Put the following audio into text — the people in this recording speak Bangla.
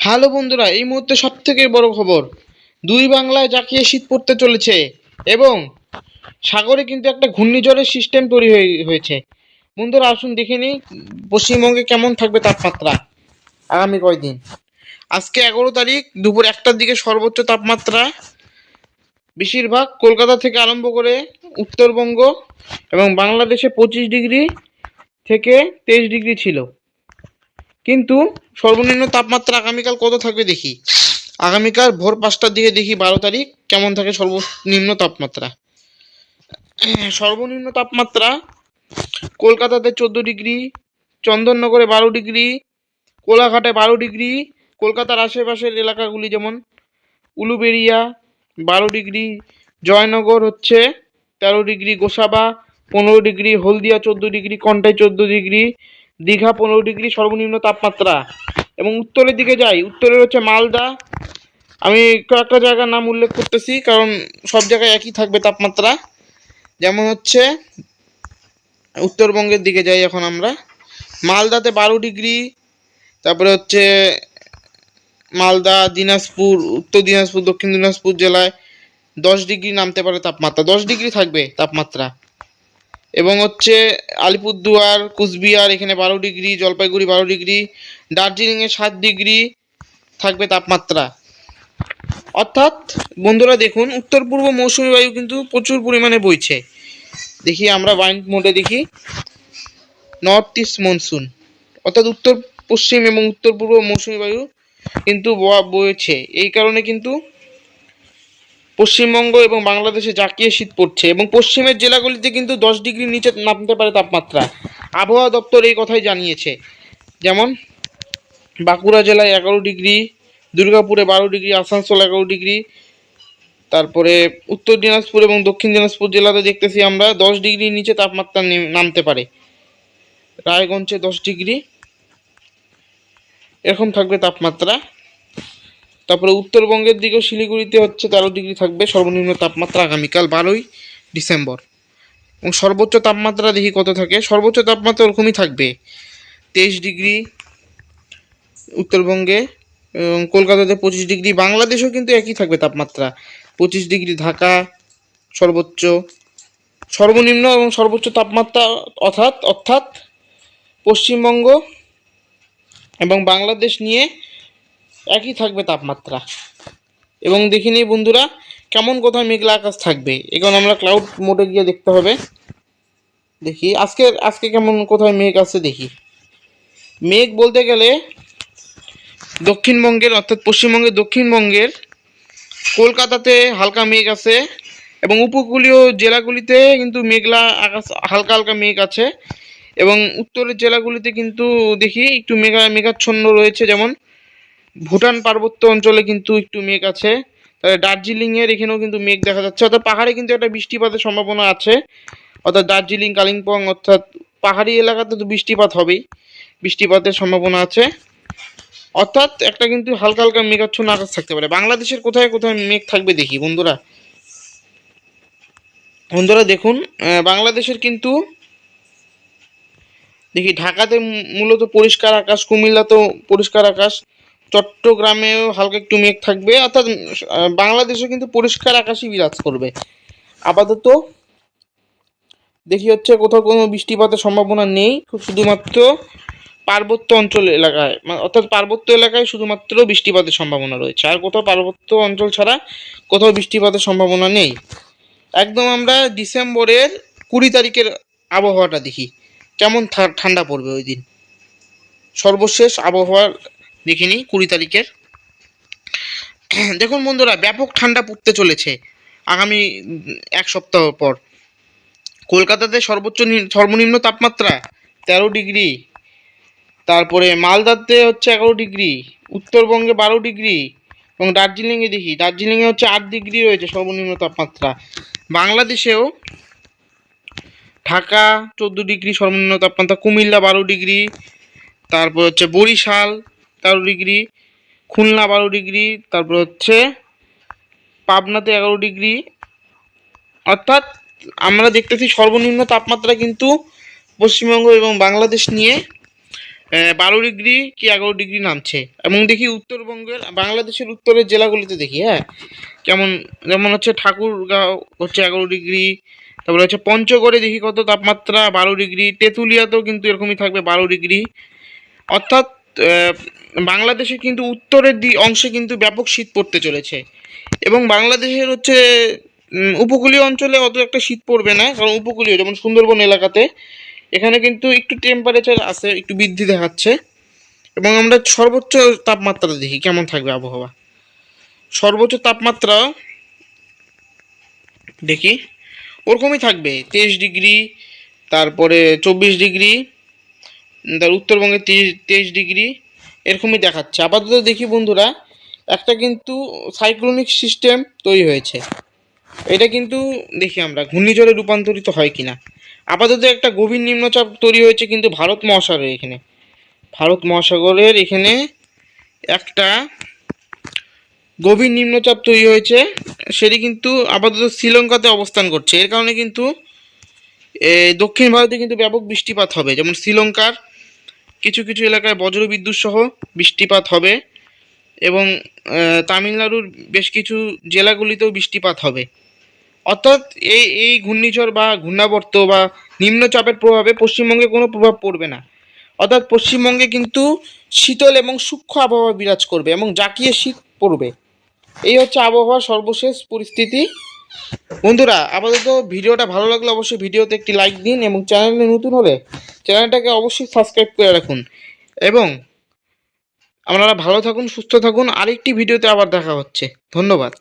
হ্যালো বন্ধুরা, এই মুহূর্তে সব থেকে বড় খবর। দুই বাংলায় জাকিয়ে শীত পড়তে চলেছে এবং সাগরে কিন্তু একটা ঘূর্ণিঝড়ের সিস্টেম তৈরি হয়ে হয়েছে। বন্ধুরা, আসুন দেখে নিই, পশ্চিমবঙ্গে কেমন থাকবে তাপমাত্রা আগামী কয়দিন? আজকে এগারো তারিখ, দুপুর একটার দিকে সর্বোচ্চ তাপমাত্রা বেশিরভাগ কলকাতা থেকে আরম্ভ করে উত্তরবঙ্গ এবং বাংলাদেশে পঁচিশ ডিগ্রি থেকে তেইশ ডিগ্রি ছিল। কিন্তু সর্বনিম্ন তাপমাত্রা আগামীকাল কত থাকবে দেখি? আগামীকাল ভোর পাঁচটার দিকে দেখি বারো তারিখ, কেমন থাকে সর্বনিম্ন তাপমাত্রা? সর্বনিম্ন তাপমাত্রা কলকাতাতে চোদ্দ ডিগ্রি, চন্দননগরে বারো ডিগ্রি, কোলাঘাটে বারো ডিগ্রি, কলকাতার আশেপাশের এলাকাগুলি যেমন উলুবেড়িয়া বারো ডিগ্রি, জয়নগর হচ্ছে তেরো ডিগ্রি, গোসাবা পনেরো ডিগ্রি, হলদিয়া চোদ্দ ডিগ্রি, কন্টাই চোদ্দ ডিগ্রি দীঘা পনেরো ডিগ্রি সর্বনিম্ন তাপমাত্রা। এবং উত্তরের দিকে যাই, উত্তরের হচ্ছে মালদা। আমি কয়েকটা জায়গার নাম উল্লেখ করতেছি, কারণ সব জায়গায় একই থাকবে তাপমাত্রা। যেমন হচ্ছে, উত্তরবঙ্গের দিকে যাই এখন আমরা। মালদাতে বারো ডিগ্রি, তারপরে হচ্ছে মালদা, দিনাজপুর, উত্তর দিনাজপুর, দক্ষিণ দিনাজপুর জেলায় দশ ডিগ্রি নামতে পারে তাপমাত্রা। দশ ডিগ্রি থাকবে তাপমাত্রা। এবং হচ্ছে আলিপুরদুয়ার, কুচবিহার, এখানে বারো ডিগ্রি, জলপাইগুড়ি বারো ডিগ্রি, দার্জিলিংয়ে সাত ডিগ্রি থাকবে তাপমাত্রা। অর্থাৎ বন্ধুরা দেখুন, উত্তর পূর্ব মৌসুমী বায়ু কিন্তু প্রচুর পরিমাণে বইছে। দেখি আমরা ওয়াইন্ড মোডে দেখি। নর্থ ইস্ট মনসুন অর্থাৎ উত্তর পশ্চিম এবং উত্তর পূর্ব মৌসুমী বায়ু কিন্তু বয়া- বইছে। এই কারণে কিন্তু পশ্চিমবঙ্গ এবং বাংলাদেশে জাঁকিয়ে শীত পড়ছে এবং পশ্চিমের জেলাগুলিতে কিন্তু দশ ডিগ্রির নিচে নামতে পারে তাপমাত্রা। আবহাওয়া দপ্তর এই কথাই জানিয়েছে। যেমন, বাঁকুড়া জেলায় এগারো ডিগ্রি, দুর্গাপুরে বারো ডিগ্রি, আসানসোল এগারো ডিগ্রি, তারপরে উত্তর দিনাজপুর এবং দক্ষিণ দিনাজপুর জেলাতে দেখতেছি আমরা দশ ডিগ্রির নিচে তাপমাত্রা নামতে পারে। রায়গঞ্জে দশ ডিগ্রি, এরকম থাকবে তাপমাত্রা। তারপরে উত্তরবঙ্গের দিকেও শিলিগুড়িতে হচ্ছে তেরো ডিগ্রি থাকবে, সর্বনিম্ন তাপমাত্রা আগামীকাল বারোই ডিসেম্বর। এবং সর্বোচ্চ তাপমাত্রা দেখি কত থাকে? সর্বোচ্চ তাপমাত্রা ওরকমই থাকবে, তেইশ ডিগ্রি উত্তরবঙ্গে এবং কলকাতাতে পঁচিশ ডিগ্রি, বাংলাদেশেও কিন্তু একই থাকবে তাপমাত্রা, পঁচিশ ডিগ্রি ঢাকা সর্বোচ্চ, সর্বনিম্ন এবং সর্বোচ্চ তাপমাত্রা অর্থাৎ অর্থাৎ পশ্চিমবঙ্গ এবং বাংলাদেশ নিয়ে একই থাকবে তাপমাত্রা। এবং দেখে নিই বন্ধুরা, কেমন কোথায় মেঘলা আকাশ থাকবে? এখন আমরা ক্লাউড মোডে গিয়ে দেখতে হবে। দেখি, আজকে আজকে কেমন কোথায় মেঘ আছে দেখি। মেঘ বলতে গেলে দক্ষিণবঙ্গের, অর্থাৎ পশ্চিমবঙ্গের দক্ষিণবঙ্গের কলকাতাতে হালকা মেঘ আছে এবং উপকূলীয় জেলাগুলিতে কিন্তু মেঘলা আকাশ, হালকা হালকা মেঘ আছে এবং উত্তরের জেলাগুলিতে কিন্তু দেখি একটু মেঘা, মেঘাচ্ছন্ন রয়েছে যেমন ভুটান পার্বত্য অঞ্চলে কিন্তু একটু মেঘ আছে। তাহলে দার্জিলিংয়ের এখানেও কিন্তু মেঘ দেখা যাচ্ছে। অর্থাৎ পাহাড়ে কিন্তু একটা বৃষ্টিপাতের সম্ভাবনা আছে। অর্থাৎ দার্জিলিং, কালিম্পং, অর্থাৎ পাহাড়ি এলাকাতে তো বৃষ্টিপাত হবেই। বৃষ্টিপাতের সম্ভাবনা আছে। অর্থাৎ একটা কিন্তু হালকা হালকা মেঘাচ্ছন্ন আকাশ থাকতে পারে। বাংলাদেশের কোথায় কোথায় মেঘ থাকবে দেখি বন্ধুরা। বন্ধুরা দেখুন বাংলাদেশের কিন্তু দেখি ঢাকাতে মূলত পরিষ্কার আকাশ, কুমিল্লাতেও পরিষ্কার আকাশ। চট্টগ্রামেও হালকা একটু মেঘ থাকবে, অর্থাৎ বাংলাদেশে কিন্তু পরিষ্কার আকাশই বিরাজ করবে। আপাতত দেখি হচ্ছে কোথাও কোনো বৃষ্টিপাতের সম্ভাবনা নেই শুধুমাত্র পার্বত্য অঞ্চল এলাকায় মা- অর্থাৎ পার্বত্য এলাকায় শুধুমাত্র বৃষ্টিপাতের সম্ভাবনা রয়েছে, আর কোথাও পার্বত্য অঞ্চল ছাড়া কোথাও বৃষ্টিপাতের সম্ভাবনা নেই। একদম আমরা ডিসেম্বরের কুড়ি তারিখের আবহাওয়াটা দেখি, কেমন ঠান্ডা পড়বে ওই দিন। সর্বশেষ আবহাওয়ার দেখে নিই কুড়ি তারিখের। দেখুন বন্ধুরা, ব্যাপক ঠান্ডা পড়তে চলেছে আগামী এক সপ্তাহ পর। কলকাতাতে সর্বোচ্চ সর্বনিম্ন তাপমাত্রা তেরো ডিগ্রি, তারপরে মালদাতে হচ্ছে এগারো ডিগ্রি, উত্তরবঙ্গে বারো ডিগ্রি এবং দার্জিলিংয়ে দেখি, দার্জিলিংয়ে হচ্ছে আট ডিগ্রি রয়েছে সর্বনিম্ন তাপমাত্রা। বাংলাদেশেও ঢাকা চোদ্দ ডিগ্রি সর্বনিম্ন তাপমাত্রা, কুমিল্লা বারো ডিগ্রি, তারপর হচ্ছে বরিশাল তেরো ডিগ্রি, খুলনা বারো ডিগ্রি, তারপর হচ্ছে পাবনাতে এগারো ডিগ্রি। অর্থাৎ আমরা দেখতেছি সর্বনিম্ন তাপমাত্রা কিন্তু পশ্চিমবঙ্গ এবং বাংলাদেশ নিয়ে বারো ডিগ্রি কি এগারো ডিগ্রি নামছে। এবং দেখি উত্তরবঙ্গের, বাংলাদেশের উত্তরের জেলাগুলিতে দেখি হ্যাঁ? কেমন, যেমন হচ্ছে ঠাকুরগাঁও হচ্ছে এগারো ডিগ্রি, তারপরে হচ্ছে পঞ্চগড়ে দেখি কত তাপমাত্রা, বারো ডিগ্রি, তেঁতুলিয়াতেও কিন্তু এরকমই থাকবে বারো ডিগ্রি। অর্থাৎ বাংলাদেশে কিন্তু উত্তরের দি, অংশে কিন্তু ব্যাপক শীত পড়তে চলেছে। এবং বাংলাদেশের হচ্ছে উপকূলীয় অঞ্চলে অত একটা শীত পড়বে না, কারণ উপকূলীয়, যেমন সুন্দরবন এলাকাতে, এখানে কিন্তু একটু টেম্পারেচার আছে, একটু বৃদ্ধি দেখাচ্ছে। এবং আমরা সর্বোচ্চ তাপমাত্রা দেখি, কেমন থাকবে আবহাওয়া? সর্বোচ্চ তাপমাত্রা দেখি, ওরকমই থাকবে, তেইশ ডিগ্রি, তারপরে চব্বিশ ডিগ্রি তার উত্তরবঙ্গে তেইশ ডিগ্রি এরকমই দেখাচ্ছে। আপাতত দেখি বন্ধুরা, একটা কিন্তু সাইক্লোনিক সিস্টেম তৈরি হয়েছে। এটা কিন্তু দেখি আমরা, ঘূর্ণিঝড়ে রূপান্তরিত হয় কিনা। আপাতত একটা গভীর নিম্নচাপ তৈরি হয়েছে কিন্তু ভারত মহাসাগরের এখানে। ভারত মহাসাগরের এখানে একটা গভীর নিম্নচাপ তৈরি হয়েছে, সেটি কিন্তু আপাতত শ্রীলঙ্কাতে অবস্থান করছে। এর কারণে কিন্তু দক্ষিণ ভারতে কিন্তু ব্যাপক বৃষ্টিপাত হবে। যেমন শ্রীলঙ্কার কিছু কিছু এলাকায় বজ্রবিদ্যুৎ সহ বৃষ্টিপাত হবে এবং তামিলনাড়ুর বেশ কিছু জেলাগুলিতেও বৃষ্টিপাত হবে। অর্থাৎ এই এই ঘূর্ণিঝড় বা ঘূর্ণাবর্ত বা নিম্নচাপের প্রভাবে পশ্চিমবঙ্গে কোনো প্রভাব পড়বে না। অর্থাৎ পশ্চিমবঙ্গে কিন্তু শীতল এবং সূক্ষ্ম আবহাওয়া বিরাজ করবে এবং জাকিয়ে শীত পড়বে। এই হচ্ছে আবহাওয়ার সর্বশেষ পরিস্থিতি। বন্ধুরা, আপাতত ভিডিওটা ভালো লাগলে অবশ্যই ভিডিওতে একটি লাইক দিন এবং চ্যানেলে নতুন হলে চ্যানেলটাকে অবশ্যই সাবস্ক্রাইব করে রাখুন। এবং আপনারা ভালো থাকুন, সুস্থ থাকুন। আরেকটি ভিডিওতে আবার দেখা হচ্ছে। ধন্যবাদ।